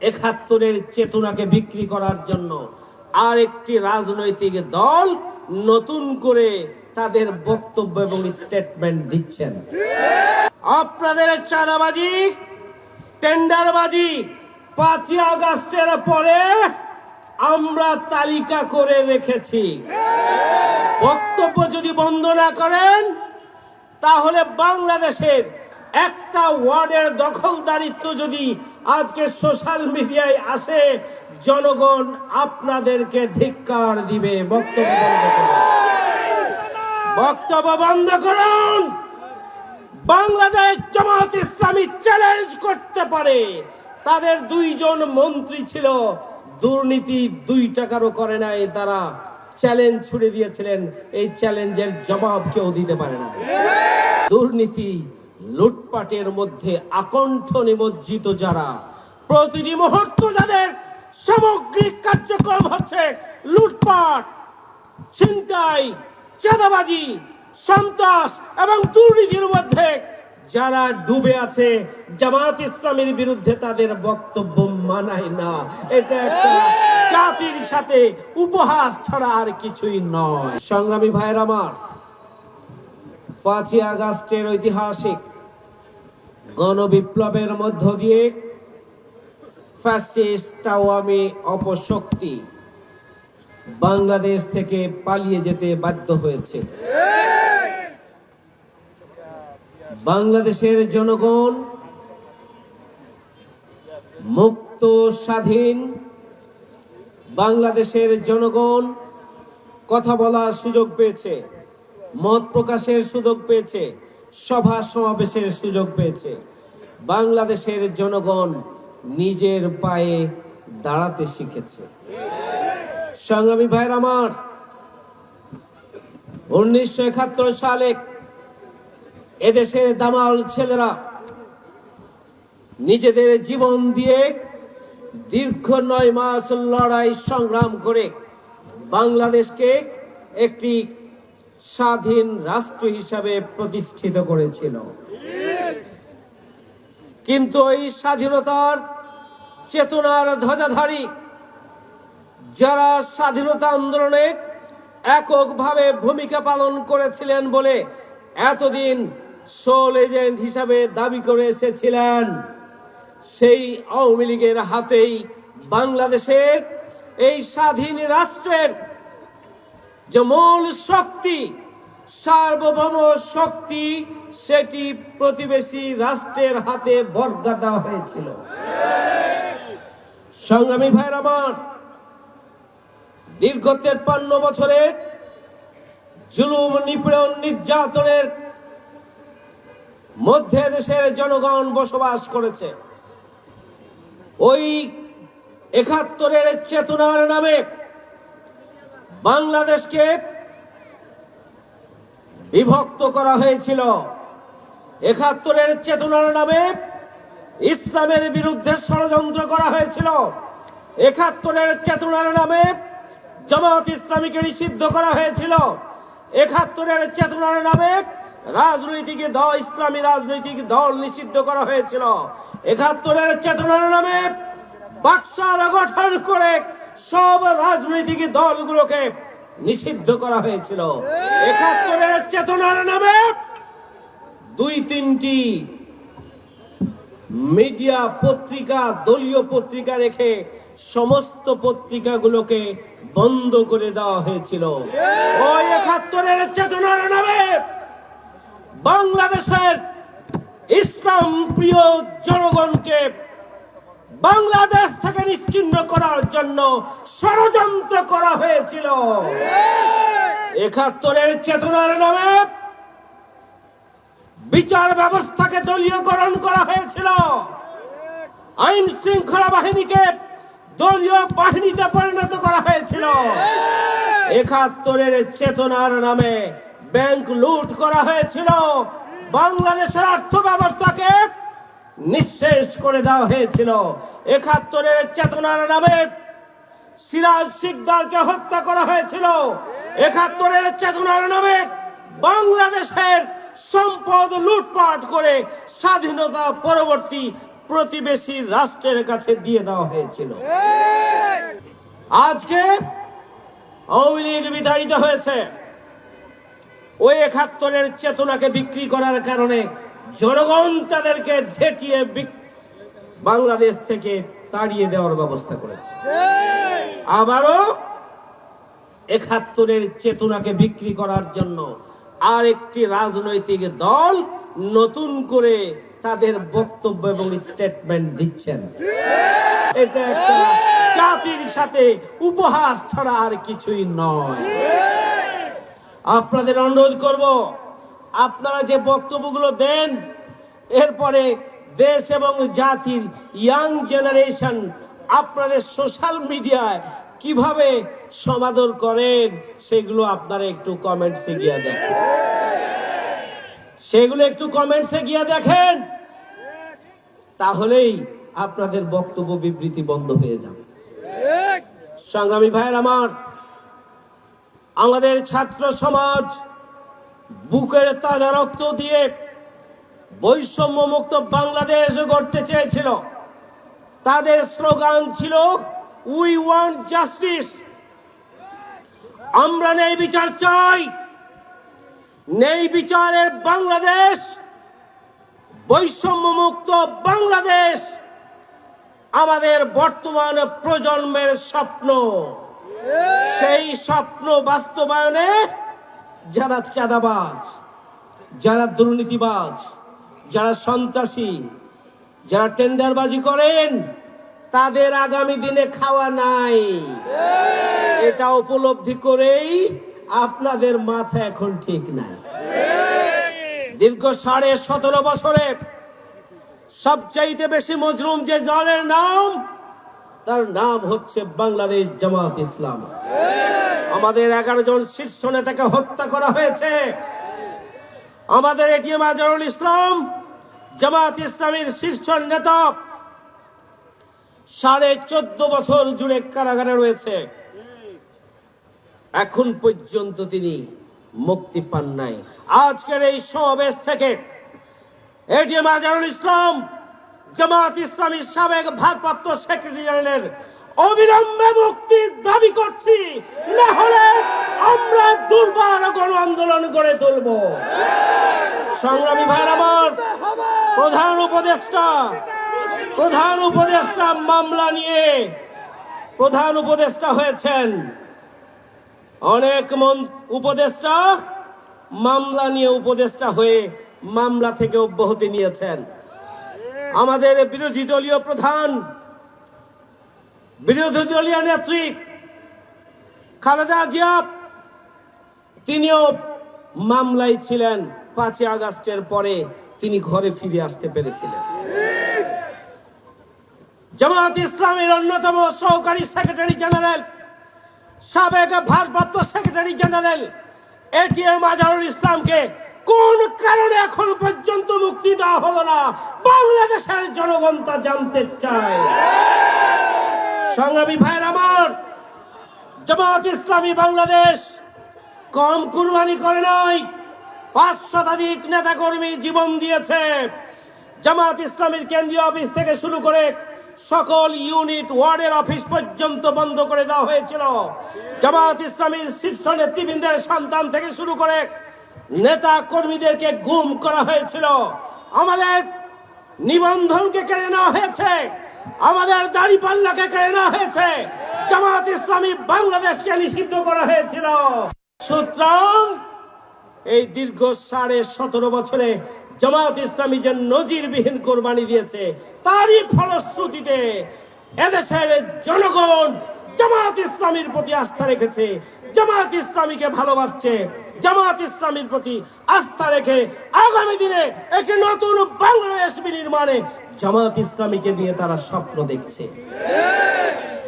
একাত্তরের চেতনাকে বিক্রি করার জন্য আর একটি রাজনৈতিক দল নতুন করে তাদের বক্তব্য এবং স্টেটমেন্ট দিচ্ছেন। আপনাদের চাঁদাবাজি, টেন্ডারবাজি পাঁচই আগস্টের পরে আমরা তালিকা করে রেখেছি। বক্তব্য যদি বন্ধ না করেন, তাহলে বাংলাদেশের একটা ওয়ার্ডের দখলদারিত্ব যদি আজকে সোশ্যাল মিডিয়ায় আসে, জনগণ আপনাদেরকে ধিক্কার দিবে। বক্তব্য বন্ধ করুন। বক্তব্য বন্ধ করুন। বাংলাদেশ জামাত ইসলামী চ্যালেঞ্জ করতে পারে। তাদের দুইজন মন্ত্রী ছিল। দুর্নীতি দুই টাকারও করে নাই তারা। চ্যালেঞ্জ ছুড়ে দিয়েছিলেন। এই চ্যালেঞ্জের জবাব কেউ দিতে পারে না। দুর্নীতি লুটপাটের মধ্যে আকণ্ঠ নিমজ্জিত যারা। প্রতিটি মুহূর্ত যাদের সামগ্রিক কার্যক্রম হচ্ছে লুটপাট, ছিনতাই, চাঁদাবাজি, সন্ত্রাস এবং দুর্নীতির মধ্যে যারা ডুবে আছে জামাত ইসলামের বিরুদ্ধে তাদের বক্তব্য মানায় না। এটা একটা জাতির সাথে উপহাস ছাড়া আর কিছুই নয়। সংগ্রামী ভাইয়ের আমার, পাঁচই আগস্টের ঐতিহাসিক গণবিপ্লবের মধ্য দিয়ে ফ্যাসিস্ট আওয়ামী অপশক্তি বাংলাদেশ থেকে পালিয়ে যেতে বাধ্য হয়েছে। বাংলাদেশের জনগণ মুক্ত, স্বাধীন বাংলাদেশের জনগণ কথা বলার সুযোগ পেয়েছে, মত প্রকাশের সুযোগ পেয়েছে। সভা সমাবেশের সুযোগ পেয়েছে। বাংলাদেশের জনগণ নিজের পায়ে দাঁড়াতে শিখেছে। সংগ্রামী ভাইয়ের আমার, উনিশশো একাত্তর সালে এদেশের দামাল ছেলেরা নিজেদের জীবন দিয়ে দীর্ঘ নয় মাস লড়াই সংগ্রাম করে বাংলাদেশকে একটি স্বাধীন রাষ্ট্র হিসাবে প্রতিষ্ঠিত করেছিল। কিন্তু এই স্বাধীনতার চেতনার ধ্বজাধারী, যারা স্বাধীনতা আন্দোলনে এককভাবে ভূমিকা পালন করেছিলেন বলে এতদিন সোল এজেন্ট হিসাবে দাবি করে এসেছিলেন, সেই আওয়ামী লীগের হাতেই বাংলাদেশের এই স্বাধীন রাষ্ট্রের যে মূল শক্তি, সার্বভৌম শক্তি, সেটি প্রতিবেশী রাষ্ট্রের হাতে বর্গা দেওয়া হয়েছিল। সংগ্রামী ভাইয়ের আমার, দীর্ঘ তেপ্পান্ন বছরে জুলুম নিপীড়ন নির্যাতনের মধ্যে দেশের জনগণ বসবাস করেছে। ওই একাত্তরের চেতনার নামে বাংলাদেশকে বিভক্ত করা হয়েছিল। একাত্তরের চেতনার নামে ইসলামের বিরুদ্ধে ষড়যন্ত্র করা হয়েছিল। একাত্তরের চেতনার নামে জামাত ইসলামীকে নিষিদ্ধ করা হয়েছিল। একাত্তরের চেতনার নামে রাজনৈতিক দল, ইসলামী রাজনৈতিক দল নিষিদ্ধ করা হয়েছিল। একাত্তরের চেতনার নামে বাক্সার গঠন করে সব রাজনৈতিক দলগুলোকে নিষিদ্ধ করা হয়েছিল। একাত্তরের চেতনার নামে দুই তিনটি মিডিয়া পত্রিকা, দলীয় পত্রিকা রেখে সমস্ত পত্রিকাগুলোকে বন্ধ করে দেওয়া হয়েছিল। ওই একাত্তরের চেতনার নামে বাংলাদেশের ইসলাম প্রিয় জনগণকে বাংলাদেশ থেকে নিশ্চিন্ন করার জন্য ষড়যন্ত্র করা হয়েছিল। একাত্তরের চেতনার নামে বিচার ব্যবস্থাকে দলীয়করণ করা হয়েছিল। আইন শৃঙ্খলা বাহিনীকে দলীয় বাহিনীতে পরিণত করা হয়েছিল। একাত্তরের চেতনার নামে ব্যাংক লুট করা হয়েছিল। বাংলাদেশের অর্থ ব্যবস্থাকে নিঃশেষ করে দেওয়া হয়েছিল। একাত্তরের চেতনার নামে সিরাজ শিকদারকে হত্যা করা হয়েছিল। একাত্তরের চেতনার নামে বাংলাদেশের সম্পদ লুটপাট করে স্বাধীনতা পরবর্তী প্রতিবেশী রাষ্ট্রের কাছে দিয়ে দেওয়া হয়েছিল। আজকে আওয়ামী লীগ বিতাড়িত হয়েছে। ওই একাত্তরের চেতনাকে বিক্রি করার কারণে জনগণ তাদেরকে ঝেঁটিয়ে বাংলাদেশ থেকে তাড়িয়ে দেওয়ার ব্যবস্থা করেছে। আবারও একাত্তরের চেতনাকে বিক্রি করার জন্য আর একটি রাজনৈতিক দল নতুন করে তাদের বক্তব্য এবং স্টেটমেন্ট দিচ্ছেন। এটা একটা জাতির সাথে উপহাস ছাড়া আর কিছুই নয়। আপনাদের অনুরোধ করব আপনারা যে বক্তব্যগুলো দেন, এরপরে দেশ এবং জাতির ইয়াং জেনারেশন আপনাদের সোশ্যাল মিডিয়ায় কীভাবে সমাদর করেন, সেগুলো আপনারা একটু কমেন্টসে গিয়ে দেখেন। সেগুলো একটু কমেন্টসে গিয়ে দেখেন, তাহলেই আপনাদের বক্তব্য বিবৃতি বন্ধ হয়ে যাবে। সংগ্রামী ভাইয়ের আমার, আমাদের ছাত্র সমাজ বুকের তাজা রক্ত দিয়ে বৈষম্য মুক্ত বাংলাদেশ গড়তে চেয়েছিল। তাদের স্লোগান ছিল উই ওয়ান্ট জাস্টিস আমরা নেই বিচার চাই। নেই বিচারের বাংলাদেশ। বৈষম্য মুক্ত বাংলাদেশ আমাদের বর্তমান প্রজন্মের স্বপ্ন। সেই স্বপ্ন বাস্তবায়নে যারা চাঁদাবাজ, যারা দুর্নীতিবাজ, যারা সন্ত্রাসী, যারা টেন্ডারবাজি করেন, তাদের আগামী দিনে খাওয়া নাই। এটা উপলব্ধি করেই আপনাদের মাথা এখন ঠিক নাই। দীর্ঘ সাড়ে সতেরো বছরে সবচাইতে বেশি মজলুম যে দলের নাম, তার নাম হচ্ছে বাংলাদেশ জামাত ইসলাম। আমাদের এগারো জন শীর্ষ নেতাকে হত্যা করা হয়েছে। আমাদের এটিএম আজহারুল ইসলাম জামাত ইসলামের শীর্ষ নেতা, সাড়ে চোদ্দ বছর জুড়ে কারাগারে রয়েছে। এখন পর্যন্ত তিনি মুক্তি পান নাই। আজকের এই সমাবেশ থেকে এটিএম আজহারুল ইসলাম জামাত ইসলামী সাবেক ভারপ্রাপ্ত সেক্রেটারি জেনারেলের অবিলম্বে মুক্তির দাবি করছি। না হলে আমরা দুর্বার গণ আন্দোলন গড়ে তুলব। সংগ্রামী ভাইয়ের আমার প্রধান উপদেষ্টা প্রধান উপদেষ্টা মামলা নিয়ে প্রধান উপদেষ্টা হয়েছেন। অনেক উপদেষ্টা মামলা নিয়ে উপদেষ্টা হয়ে মামলা থেকে অব্যাহতি নিয়েছেন। আমাদের বিরোধী দলীয় প্রধান বিরোধী দলীয় নেত্রী খালেদা জিয়া, তিনিও মামলায় ছিলেন পাঁচই আগস্টের পরে তিনি ঘরে ফিরে আসতে পেরেছিলেন। জামাত ইসলামের অন্যতম সহকারী সেক্রেটারি জেনারেল, সাবেক ভারপ্রাপ্ত সেক্রেটারি জেনারেল এটিএম আজহারুল ইসলামকে কোন কারণে এখন পর্যন্ত মুক্তি দেওয়া হলো না? বাংলাদেশের জনগণ তা জানতে চায়। সংগ্রামী ভাইয়ের আমার, জামাত ইসলামী বাংলাদেশ কম কুরবানি করে নাই, পাঁচ শতাধিক নেতা কর্মী জীবন দিয়েছে। জামাত ইসলামীর কেন্দ্রীয় অফিস থেকে শুরু করে সকল ইউনিট, ওয়ার্ডের অফিস পর্যন্ত বন্ধ করে দেওয়া হয়েছিল। জামাত ইসলামীর শীর্ষ নেতৃবৃন্দের সন্তান থেকে শুরু করে নেতা কর্মীদেরকে গুম করা হয়েছিল। আমাদের নিবন্ধনকে কেড়ে নেওয়া হয়েছে। আমাদের দাড়ি পাল্লাকে নেওয়া হয়েছে। জামাত ইসলামী বাংলাদেশকে নিষিদ্ধ করা হয়েছিল। সুতরাং এই দীর্ঘ সাড়ে সতেরো বছরে জামাত ইসলামী যে নজিরবিহীন কোরবানি দিয়েছে, তারই ফলশ্রুতিতে এদেশের জনগণ জামাত ইসলামীর প্রতি আস্থা রেখেছে। জামাত ইসলামীকে ভালোবাসছে। জামাত ইসলামীর প্রতি আস্থা রেখে আগামী দিনে একটি নতুন বাংলাদেশ বিনির্মাণে জামাত ইসলামীকে দিয়ে তারা স্বপ্ন দেখছে।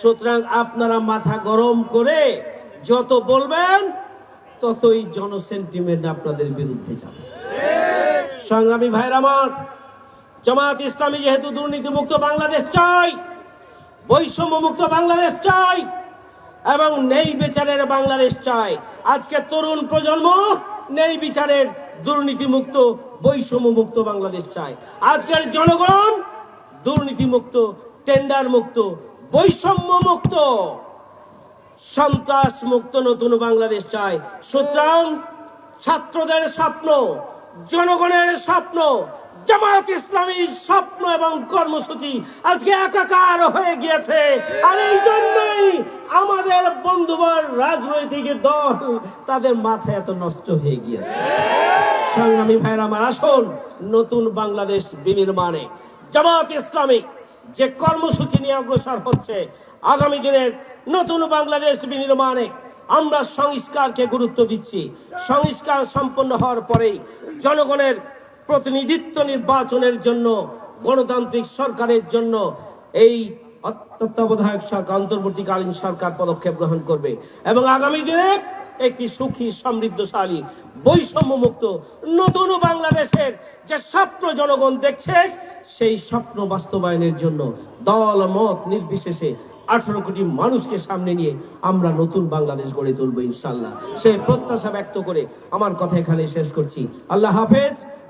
সুতরাং আপনারা মাথা গরম করে যত বলবেন, ততই জনসেন্টিমেন্ট আপনাদের বিরুদ্ধে যাবে। সংগ্রামী ভাইরা আমার, জামাত ইসলামী যেহেতু দুর্নীতি মুক্ত বাংলাদেশ চাই বৈষম্য মুক্ত বাংলাদেশ চাই, এবং নেই বিচারের বাংলাদেশ চাই, আজকে তরুণ প্রজন্ম নেই বিচারের দুর্নীতি মুক্ত বৈষম্য মুক্ত বাংলাদেশ চায় আজকের জনগণ দুর্নীতিমুক্ত টেন্ডার মুক্ত বৈষম্য মুক্ত সন্ত্রাস মুক্ত নতুন বাংলাদেশ চায় সুতরাং ছাত্রদের স্বপ্ন, জনগণের স্বপ্ন জামাত ইসলামীর স্বপ্ন এবং কর্মসূচি আজকে একাকার হয়ে গিয়েছে। আর এই জন্যই আমাদের বন্ধুবর রাজনৈতিক দল তাদের মাথা এত নষ্ট হয়ে গিয়েছে। সংগ্রামী ভাইয়ের আমার, আসুন নতুন বাংলাদেশ বিনির্মাণে। জামাত ইসলামিক যে কর্মসূচি নিয়ে অগ্রসর হচ্ছে, আগামী দিনের নতুন বাংলাদেশ বিনির্মাণে আমরা সংস্কারকে গুরুত্ব দিচ্ছি। সংস্কার সম্পন্ন হওয়ার পরেই জনগণের প্রতিনিধিত্ব নির্বাচনের জন্য, গণতান্ত্রিক সরকারের জন্য এই তত্ত্বাবধায়ক সরকার, অন্তর্বর্তীকালীন সরকার পদক্ষেপ গ্রহণ করবে। এবং আগামী দিনে একটি সুখী, সমৃদ্ধশালী বৈষম্য মুক্ত নতুন বাংলাদেশের যে স্বপ্ন জনগণ দেখছে, সেই স্বপ্ন বাস্তবায়নের জন্য দল, মত নির্বিশেষে আঠারো কোটি মানুষকে সামনে নিয়ে আমরা নতুন বাংলাদেশ গড়ে তুলব ইনশাল্লাহ সেই প্রত্যাশা ব্যক্ত করে আমার কথা এখানে শেষ করছি। আল্লাহ হাফেজ।